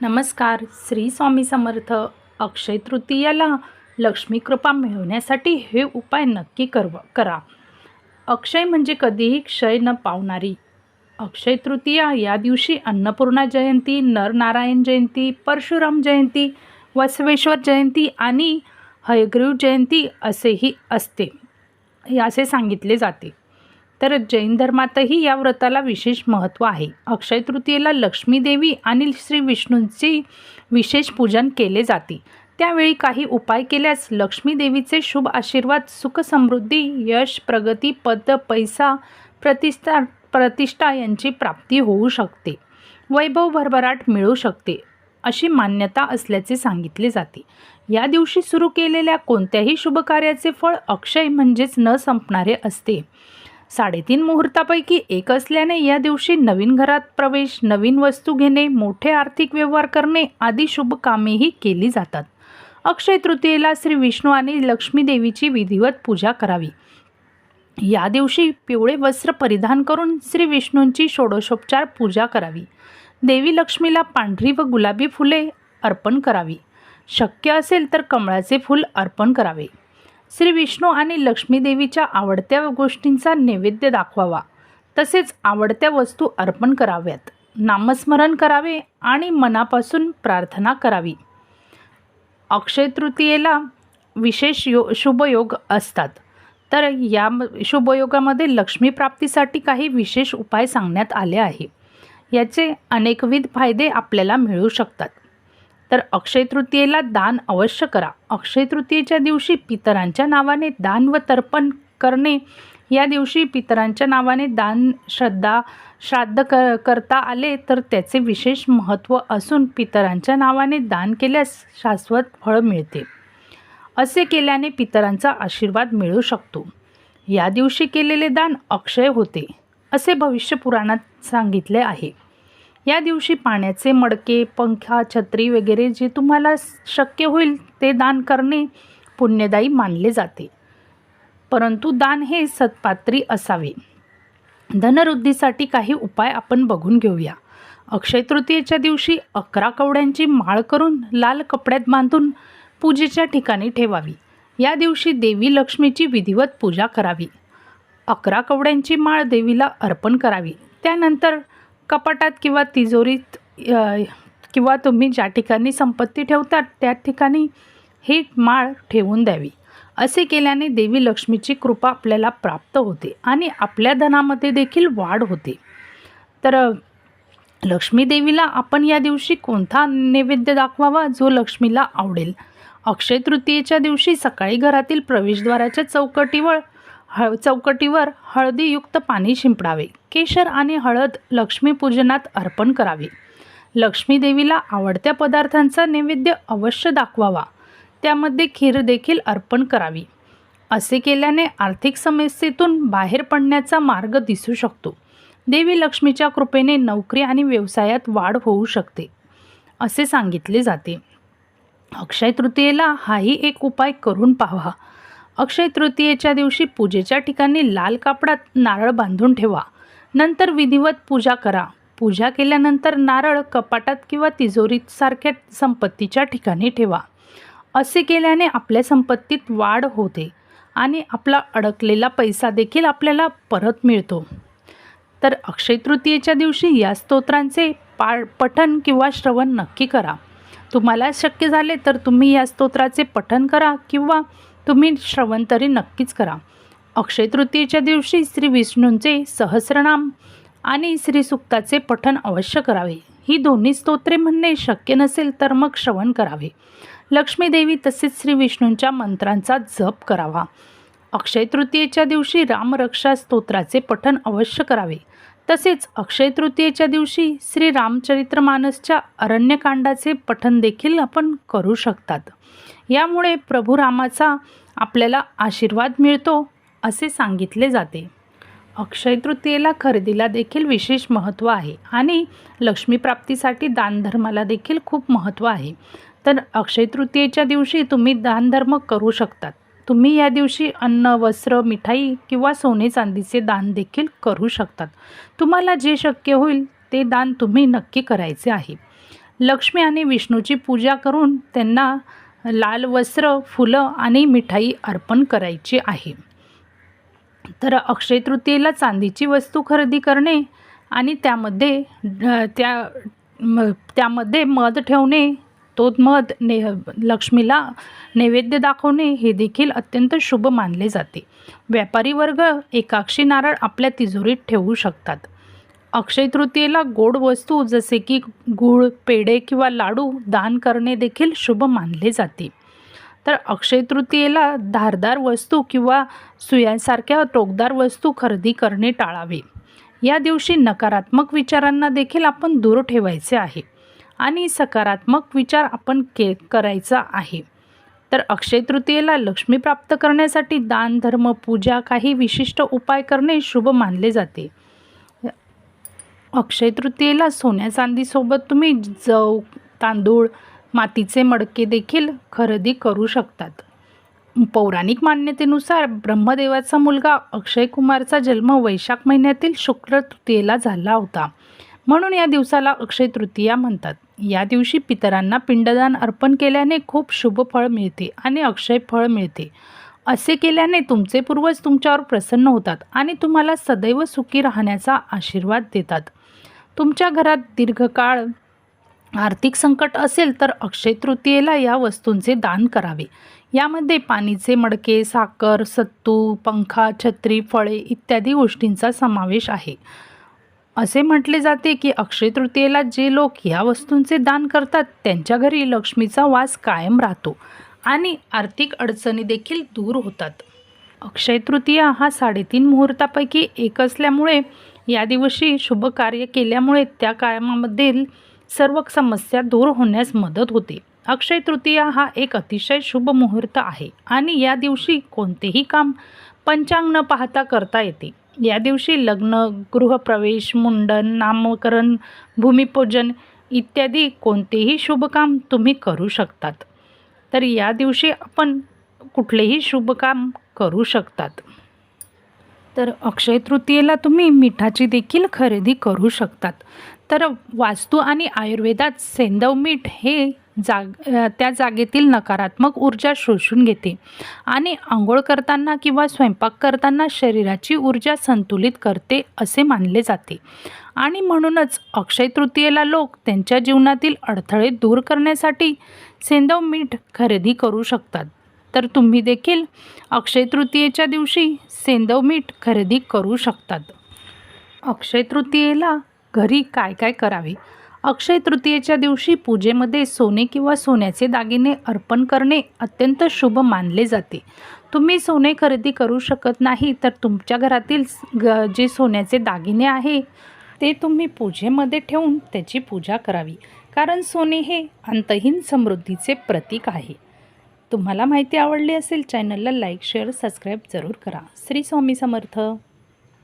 नमस्कार श्री स्वामी समर्थ. अक्षय तृतीयाला लक्ष्मी कृपा मिळवण्यासाठी हे उपाय नक्की करव करा. अक्षय म्हणजे कधीही क्षय न पावणारी. अक्षय तृतीया या दिवशी अन्नपूर्णा जयंती नरनारायण जयंती परशुराम जयंती वसवेश्वर जयंती आणि हयग्रीव जयंती असेही असते. असे सांगितले जाते. तर जैन धर्मातही या व्रताला विशेष महत्त्व आहे. अक्षय तृतीयेला लक्ष्मीदेवी आणि श्री विष्णूंचे विशेष पूजन केले जाते. त्यावेळी काही उपाय केल्यास लक्ष्मी देवीचे शुभ आशीर्वाद सुख समृद्धी यश प्रगती पद पैसा प्रतिष्ठा प्रतिष्ठा यांची प्राप्ती होऊ शकते. वैभव भरभराट मिळू शकते अशी मान्यता असल्याचे सांगितले जाते. या दिवशी सुरू केलेल्या कोणत्याही शुभकार्याचे फळ अक्षय म्हणजेच न संपणारे असते. साडेतीन मुहूर्तापैकी एक असल्याने या दिवशी नवीन घरात प्रवेश नवीन वस्तू घेणे मोठे आर्थिक व्यवहार करणे आदी शुभ कामेही केली जातात. अक्षय तृतीयेला श्री विष्णू आणि लक्ष्मी देवीची विधिवत पूजा करावी. या दिवशी पिवळे वस्त्र परिधान करून श्री विष्णूंची षोडशोपचार पूजा करावी. देवी लक्ष्मीला पांढरी व गुलाबी फुले अर्पण करावी. शक्य असेल तर कमळाचे फूल अर्पण करावे. श्री विष्णू आणि लक्ष्मी देवीच्या आवडत्या गोष्टींचा नैवेद्य दाखवावा. तसेच आवडत्या वस्तू अर्पण कराव्यात. नामस्मरण करावे आणि मनापासून प्रार्थना करावी. अक्षय तृतीयेला विशेष यो शुभयोग असतात. तर या शुभयोगामध्ये लक्ष्मीप्राप्तीसाठी काही विशेष उपाय सांगण्यात आले आहे. याचे अनेकविध फायदे आपल्याला मिळू शकतात. तर अक्षय तृतीयेला दान अवश्य करा. अक्षय तृतीयेच्या दिवशी पितरांच्या नावाने दान व तर्पण करणे. या दिवशी पितरांच्या नावाने दान श्रद्धा श्राद्ध क करता आले तर त्याचे विशेष महत्त्व असून पितरांच्या नावाने दान केल्यास शाश्वत फळ मिळते. असे केल्याने पितरांचा आशीर्वाद मिळू शकतो. या दिवशी केलेले दान अक्षय होते असे भविष्य पुराणात सांगितले आहे. या दिवशी पाण्याचे मडके पंखा छत्री वगैरे जे तुम्हाला शक्य होईल ते दान करणे पुण्यदायी मानले जाते. परंतु दान हे सत्पात्री असावे. धनवृद्धीसाठी काही उपाय आपण बघून घेऊया. अक्षय तृतीयेच्या दिवशी अकरा कवड्यांची माळ करून लाल कपड्यात बांधून पूजेच्या ठिकाणी ठेवावी. या दिवशी देवी लक्ष्मीची विधिवत पूजा करावी. अकरा कवड्यांची माळ देवीला अर्पण करावी. त्यानंतर कपाटात किंवा तिजोरीत किंवा तुम्ही ज्या ठिकाणी संपत्ती ठेवतात त्या ठिकाणी ही माळ ठेवून द्यावी. असे केल्याने देवी लक्ष्मीची कृपा आपल्याला प्राप्त होते आणि आपल्या धनामध्ये देखील वाढ होते. तर लक्ष्मी देवीला आपण या दिवशी कोणता नैवेद्य दाखवावा जो लक्ष्मीला आवडेल? अक्षय तृतीयेच्या दिवशी सकाळी घरातील प्रवेशद्वाराच्या चौकटीवर हळ चौकटीवर हळदीयुक्त पाणी शिंपडावे. केशर आणि हळद लक्ष्मीपूजनात अर्पण करावे. लक्ष्मी देवीला आवडत्या पदार्थांचा नैवेद्य अवश्य दाखवावा. त्यामध्ये खीर देखील अर्पण करावी. असे केल्याने आर्थिक समस्येतून बाहेर पडण्याचा मार्ग दिसू शकतो. देवी लक्ष्मीच्या कृपेने नोकरी आणि व्यवसायात वाढ होऊ शकते असे सांगितले जाते. अक्षय तृतीयेला हाही एक उपाय करून पाहा अक्षय तृतीयेच्या दिवशी पूजेच्या ठिकाणी लाल कापडात नारळ बांधून ठेवा. नंतर विधिवत पूजा करा. पूजा केल्यानंतर नारळ कपाटात किंवा तिजोरीत सारख्या संपत्तीच्या ठिकाणी ठेवा. असे केल्याने आपल्या संपत्तीत वाढ होते आणि आपला अडकलेला पैसा देखील आपल्याला परत मिळतो. तर अक्षय तृतीयेच्या दिवशी या स्तोत्रांचे पा पठन किंवा श्रवण नक्की करा. तुम्हाला शक्य झाले तर तुम्ही या स्तोत्राचे पठन करा किंवा तुम्ही श्रवण तरी नक्कीच करा. अक्षय तृतीयेच्या दिवशी श्री विष्णूंचे सहस्रनाम आणि श्री सुक्ताचे पठन अवश्य करावे. ही दोन्ही स्तोत्रे म्हणणे शक्य नसेल तर मग श्रवण करावे. लक्ष्मीदेवी तसेच श्री विष्णूंच्या मंत्रांचा जप करावा. अक्षय तृतीयेच्या दिवशी रामरक्षा स्तोत्राचे पठन अवश्य करावे. तसेच अक्षय तृतीयेच्या दिवशी श्री रामचरित्रमानसच्या अरण्यकांडाचे पठन देखील आपण करू शकतात. यामुळे प्रभू रामाचा आपल्याला आशीर्वाद मिळतो असे सांगितले जाते. अक्षय तृतीयेला खरेदीला देखील विशेष महत्त्व आहे आणि लक्ष्मीप्राप्तीसाठी दानधर्माला देखील खूप महत्त्व आहे. तर अक्षय तृतीयेच्या दिवशी तुम्ही दानधर्म करू शकतात. तुम्ही या दिवशी अन्न वस्त्र मिठाई किंवा सोने चांदीचे दान देखील करू शकतात. तुम्हाला जे शक्य होईल ते दान तुम्ही नक्की करायचे आहे. लक्ष्मी आणि विष्णूची पूजा करून त्यांना लाल वस्त्र फुलं आणि मिठाई अर्पण करायची आहे. तर अक्षय तृतीयेला चांदीची वस्तू खरेदी करणे आणि त्यामध्ये त्या म- त्यामध्ये मध ठेवणे तो मध ने लक्ष्मीला नैवेद्य दाखवणे हे देखील अत्यंत शुभ मानले जाते. व्यापारी वर्ग एकाक्षी नारळ आपल्या तिजोरीत ठेवू शकतात. अक्षय तृतीयेला गोड वस्तू जसे की गूळ पेढे किंवा लाडू दान करणे देखील शुभ मानले जाते. तर अक्षय तृतीयेला धारदार वस्तू किंवा सुयांसारख्या टोकदार वस्तू खरेदी करणे टाळावे. या दिवशी नकारात्मक विचारांना देखील आपण दूर ठेवायचे आहे आणि सकारात्मक विचार आपण के करायचा आहे. तर अक्षय तृतीयेला लक्ष्मी प्राप्त करण्यासाठी दान धर्म पूजा काही विशिष्ट उपाय करणे शुभ मानले जाते. अक्षय तृतीयेला सोन्या चांदीसोबत तुम्ही जव तांदूळ मातीचे मडके देखील खरेदी करू शकतात. पौराणिक मान्यतेनुसार ब्रह्मदेवाचा मुलगा अक्षय कुमारचा जन्म वैशाख महिन्यातील शुक्ल तृतीयेला झाला होता. म्हणून या दिवसाला अक्षय तृतीया म्हणतात. या दिवशी पितरांना पिंडदान अर्पण केल्याने खूप शुभ फळ मिळते आणि अक्षय फळ मिळते. असे केल्याने तुमचे पूर्वज तुमच्यावर प्रसन्न होतात आणि तुम्हाला सदैव सुखी राहण्याचा आशीर्वाद देतात. तुमच्या घरात दीर्घकाळ आर्थिक संकट असेल तर अक्षय तृतीयेला या वस्तूंचे दान करावे. यामध्ये पाणीचे मडके साखर सत्तू पंखा छत्री फळे इत्यादी गोष्टींचा समावेश आहे. असे म्हटले जाते की अक्षय तृतीयेला जे लोक या वस्तूंचे दान करतात त्यांच्या घरी लक्ष्मीचा वास कायम राहतो आणि आर्थिक अडचणी देखील दूर होतात. अक्षय तृतीया हा साडेतीन मुहूर्तापैकी एक असल्यामुळे या दिवशी शुभ कार्य केल्यामुळे त्या कायमामधील सर्व समस्या दूर होण्यास मदत होते. अक्षय तृतीया हा एक अतिशय शुभ मुहूर्त आहे आणि या दिवशी कोणतेही काम पंचांग न पाहता करता येते. या दिवशी लग्न गृहप्रवेश मुंडन नामकरण भूमिपूजन इत्यादी कोणतेही शुभ काम तुम्ही करू शकतात. तर या दिवशी आपण कुठलेही शुभ काम करू शकतात. तर अक्षय तृतीयेला तुम्ही मिठाची देखील खरेदी करू शकतात. तर वास्तू आणि आयुर्वेदात सेंदव मीठ हे जाग त्या जागेतील नकारात्मक ऊर्जा शोषून घेते आणि आंघोळ करताना किंवा स्वयंपाक करताना शरीराची ऊर्जा संतुलित करते असे मानले जाते. आणि म्हणूनच अक्षय तृतीयेला लोक त्यांच्या जीवनातील अडथळे दूर करण्यासाठी सेंदव मीठ खरेदी करू शकतात. तर तुम्ही देखील अक्षय तृतीयेच्या दिवशी सेंदव मीठ खरेदी करू शकतात. अक्षय तृतीयेला घरी काय काय करावे? अक्षय तृतीयेच्या दिवशी पूजेमध्ये सोने किंवा सोन्याचे दागिने अर्पण करणे अत्यंत शुभ मानले जाते. तुम्ही सोने खरेदी करू शकत नाही तर तुमच्या घरातील ग जे सोन्याचे दागिने आहे ते तुम्ही पूजेमध्ये ठेवून त्याची पूजा करावी. कारण सोने हे अंतहीन समृद्धीचे प्रतीक आहे. तुम्हाला माहिती आवडली असेल चॅनलला लाईक शेअर सबस्क्राईब जरूर करा. श्री स्वामी समर्थ.